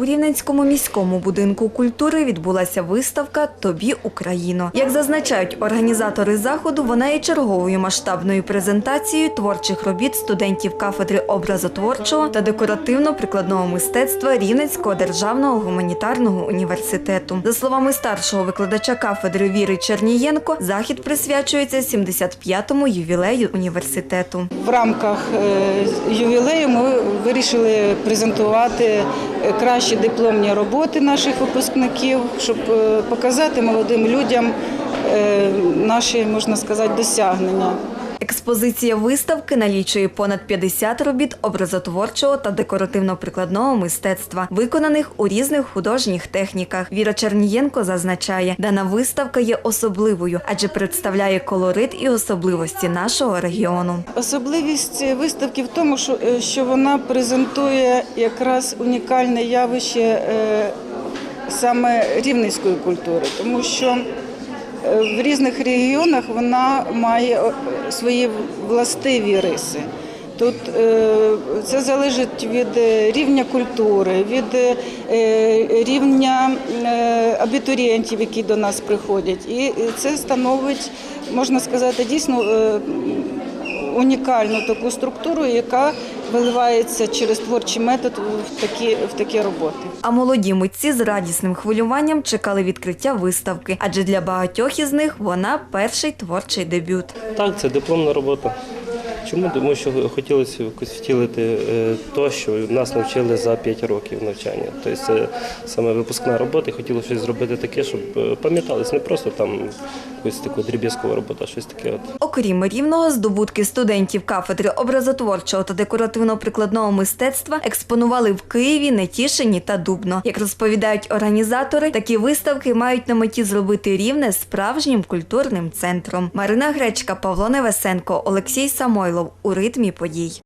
У Рівненському міському будинку культури відбулася виставка Тобі Україно. Як зазначають організатори заходу, вона є черговою масштабною презентацією творчих робіт студентів кафедри образотворчого та декоративно-прикладного мистецтва Рівненського державного гуманітарного університету. За словами старшого викладача кафедри Віри Чернієнко, захід присвячується 75-му ювілею університету. В рамках е, ювілею ми вирішили презентувати кращі дипломні роботи наших випускників, щоб е, показати молодим людям е, наші, можна сказати, досягнення. Експозиція виставки налічує понад 50 робіт образотворчого та декоративно-прикладного мистецтва, виконаних у різних художніх техніках. Віра Чернієнко зазначає, дана виставка є особливою, адже представляє колорит і особливості нашого регіону. Особливість виставки в тому, що, е, вона презентує якраз унікальне явище е, саме рівненської культури, тому що в різних регіонах вона має е, свої властиві риси. Тут е, це залежить від е, рівня культури, від е, рівня е, абітурієнтів, які до нас приходять. І це становить, можна сказати, дійсно е, унікальну таку структуру, яка виливається через творчий метод в такі, в такі роботи. А молоді митці з радісним хвилюванням чекали відкриття виставки, адже для багатьох із них вона перший творчий дебют. Так, це дипломна робота. Чому? Тому що хотілося якось втілити е, то, що нас навчили за 5 років навчання. Тобто це саме випускна робота, і хотілося щось зробити таке, щоб е, пам'яталось, не просто там якусь таку дріб'язкову роботу, щось таке. От. Окрім рівного, здобутки студентів кафедри образотворчого та декоративно-прикладного мистецтва експонували в Києві, Нетішині та Дубно. Як розповідають організатори, такі виставки мають на меті зробити рівне справжнім культурним центром. Марина Гречка, Павло Невесенко, Олексій Самойлов у ритмі подій.